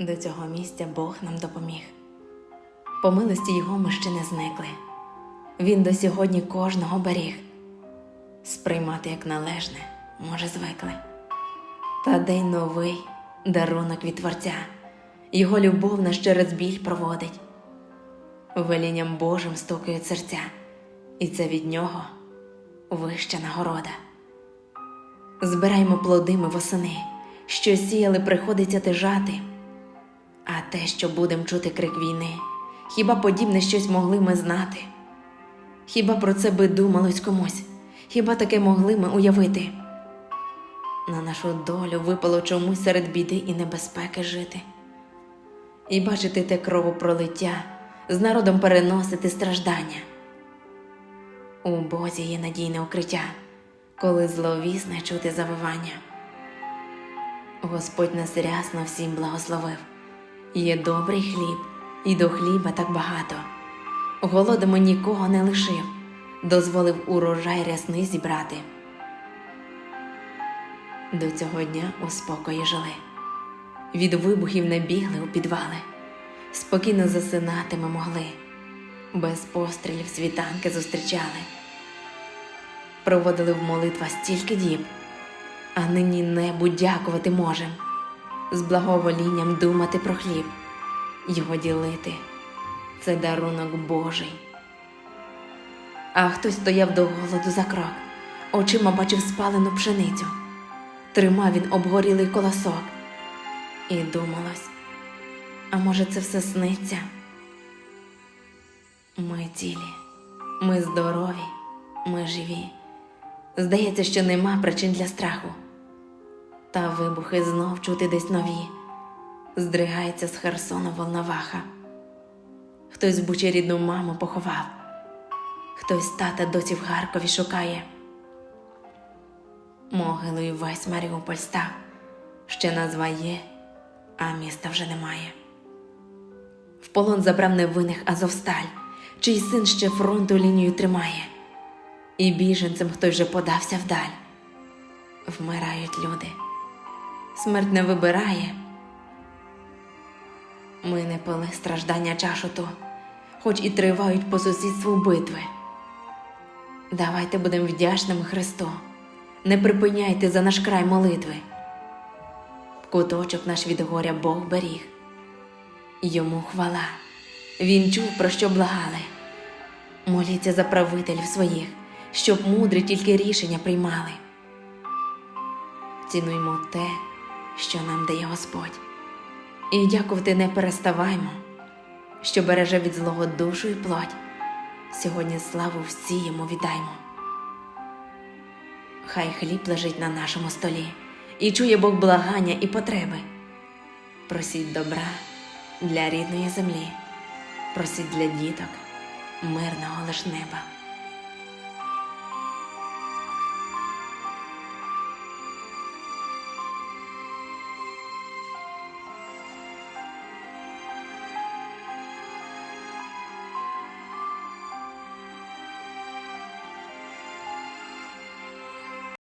До цього місця Бог нам допоміг. По милості Його ми ще не зникли. Він до сьогодні кожного беріг. Сприймати як належне, може, звикли. Та день новий дарунок від Творця, Його любов нас через біль проводить. Велінням Божим стукають серця, і це від нього вища нагорода. Збираймо плоди ми восени, що сіяли, приходиться тижати. Те, що будем чути крик війни, хіба подібне щось могли ми знати? Хіба про це би думалось комусь? Хіба таке могли ми уявити? На нашу долю випало чомусь серед біди і небезпеки жити. І бачити те кровопролиття, з народом переносити страждання. У Бозі є надійне укриття, коли зловісне чути завивання. Господь нас рясно всім благословив. Є добрий хліб, і до хліба так багато. Голодом нікого не лишив, дозволив урожай рясний зібрати. До цього дня у спокої жили. Від вибухів не бігли у підвали, спокійно засинати ми могли, без пострілів світанки зустрічали. Проводили в молитвах стільки діб, а нині небу дякувати можем, з благоволінням думати про хліб, його ділити це дарунок Божий. А хтось стояв до голоду за крок, очима бачив спалену пшеницю, тримав він обгорілий колосок, і думалось, а може, це все сниться? Ми цілі, ми здорові, ми живі. Здається, що нема причин для страху. Та вибухи знов чути десь нові. Здригається з Херсону волноваха. Хтось в Бучі рідну маму поховав, хтось тата досі в Харкові шукає. Могилою весь Маріуполь став, ще назва є, а міста вже немає. В полон забрав невинних Азовсталь, чий син ще фронту лінію тримає, і біженцем хтось вже подався вдаль. Вмирають люди, смерть не вибирає. Ми не пили страждання чашу ту, хоч і тривають по сусідству битви. Давайте будемо вдячними Христу, не припиняйте за наш край молитви. Куточок наш від горя Бог беріг. Йому хвала, він чув, про що благали. Моліться за правителів своїх, щоб мудрі тільки рішення приймали. Цінуймо те, що нам дає Господь. І дякувати не переставаймо, що береже від злого душу і плоть. Сьогодні славу всі йому віддаймо. Хай хліб лежить на нашому столі, і чує Бог благання і потреби. Просіть добра для рідної землі, просіть для діток мирного лиш неба.